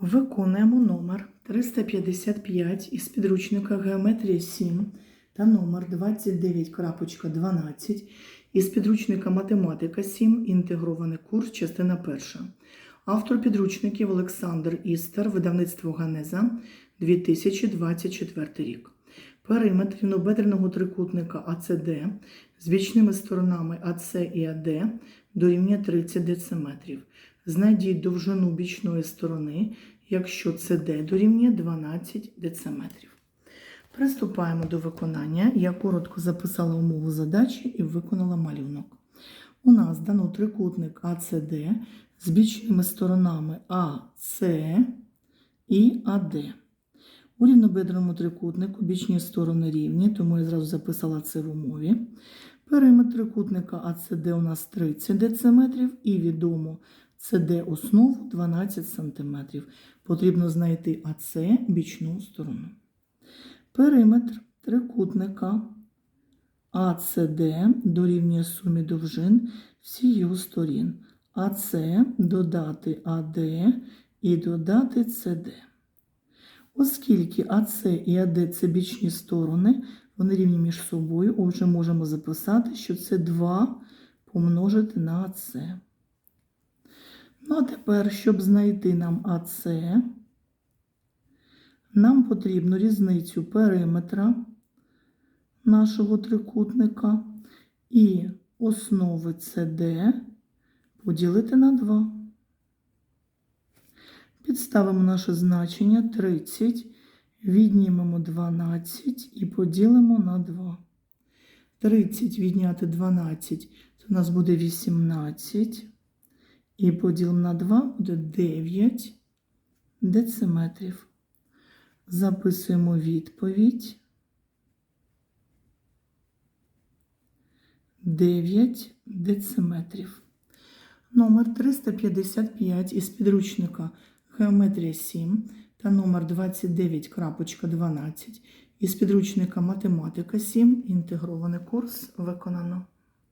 Виконуємо номер 355 із підручника Геометрія 7 та номер 29.12 із підручника Математика 7. Інтегрований курс, частина перша. Автор підручників Олександр Істер, видавництво Ганеза 2024 рік. Периметр рівнобедреного трикутника АЦД з бічними сторонами АЦ і АД дорівнює 30 дециметрів. Знайдіть довжину бічної сторони, якщо ЦД дорівнює 12 дециметрів. Приступаємо до виконання. Я коротко записала умову задачі і виконала малюнок. У нас дано трикутник АЦД з бічними сторонами АС і АД. У рівнобедреному трикутнику бічні сторони рівні, тому я зразу записала це в умові. Периметр трикутника АЦД у нас 30 дециметрів і відомо СД основу 12 см. Потрібно знайти АЦ бічну сторону. Периметр трикутника АЦД дорівнює сумі довжин всіх його сторін. АЦ додати АД і додати СД. Оскільки АЦ і АД це бічні сторони, вони рівні між собою, отже, можемо записати, що це 2 помножити на АЦ. Ну, а тепер, щоб знайти нам АЦ, нам потрібно різницю периметра нашого трикутника і основи CD поділити на 2. Підставимо наше значення 30, віднімемо 12 і поділимо на 2. 30 відняти 12, це у нас буде 18. І поділимо на 2 буде 9 дециметрів. Записуємо відповідь. 9 дециметрів. Номер 355 із підручника Геометрія 7 та номер 29.12 із підручника Математика 7. Інтегрований курс виконано.